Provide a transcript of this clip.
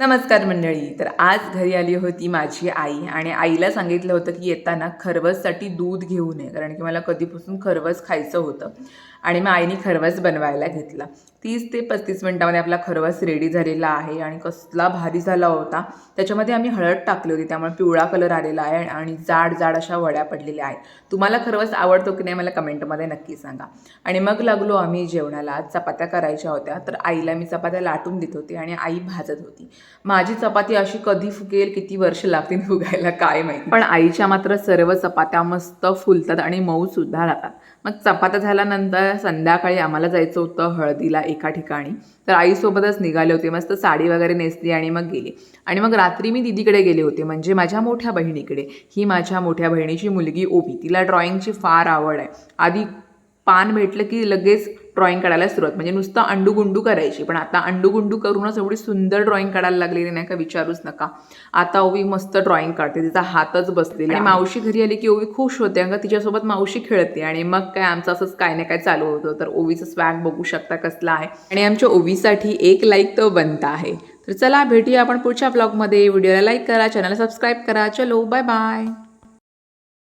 नमस्कार मंडळी. तर आज घरी आली होती माझी आई आणि आईला सांगितलं होतं की येताना खरवससाठी दूध घेऊ नये कारण की मला कधीपासून खरवस खायचं होतं आणि मग आईने खरवस बनवायला घेतला. तीस ते पस्तीस मिनटामध्ये आपला खरवस रेडी झालेला आहे आणि कसला भारी झाला होता. त्याच्यामध्ये आम्ही हळद टाकली होती त्यामुळे पिवळा कलर आलेला आहे आणि जाड जाड अशा वड्या पडलेल्या आहेत. तुम्हाला खरवस आवडतो की नाही मला कमेंटमध्ये नक्की सांगा. आणि मग लागलो आम्ही जेवणाला आज चपात्या करायच्या होत्या तर आईला मी चपात्या लाटून देत होते आणि आई भाजत होती. माझी चपाती अशी कधी फुगेल किती वर्ष लागतील फुगायला काय माहिती. पण आईच्या मात्र सर्व चपात्या मस्त फुलतात आणि मऊसुद्धा राहतात. मग चपात्या झाल्यानंतर संध्याकाळी आम्हाला जायचं होतं हळदीला. एका ठिकाणी. तर आईसोबतच निघाले होते. मस्त साडी वगैरे नेसली आणि मग गेले. आणि मग रात्री मी दिदीकडे गेले होते. म्हणजे माझ्या मोठ्या बहिणीकडे. ही माझ्या मोठ्या बहिणीची मुलगी ओबी. तिला ड्रॉइंगची फार आवड आहे. आधी पान भेटलं की लगेच ड्रॉईंग काढायला सुरुवात. म्हणजे नुसतं अंडूगुंडू करायची. पण आता अंडूगुंडू करूनच एवढी सुंदर ड्रॉईंग काढायला लागलेली नाही का? विचारूच नका. आता ओवी मस्त ड्रॉइंग काढते. तिचा हातच बसलेला. आणि मावशी घरी आली की ओवी खुश होते. अगं तिच्यासोबत मावशी खेळते. आणि मग काय आमचं असंच काय ना काय चालू होतं. तर ओवीचं स्वॅग बघू शकता कसला आहे. आणि आमच्या ओवीसाठी एक लाईक तर बनता आहे. तर चला भेटूया आपण पुढच्या ब्लॉगमध्ये व्हिडिओला लाईक करा चॅनलला सबस्क्राईब करा. चलो बाय बाय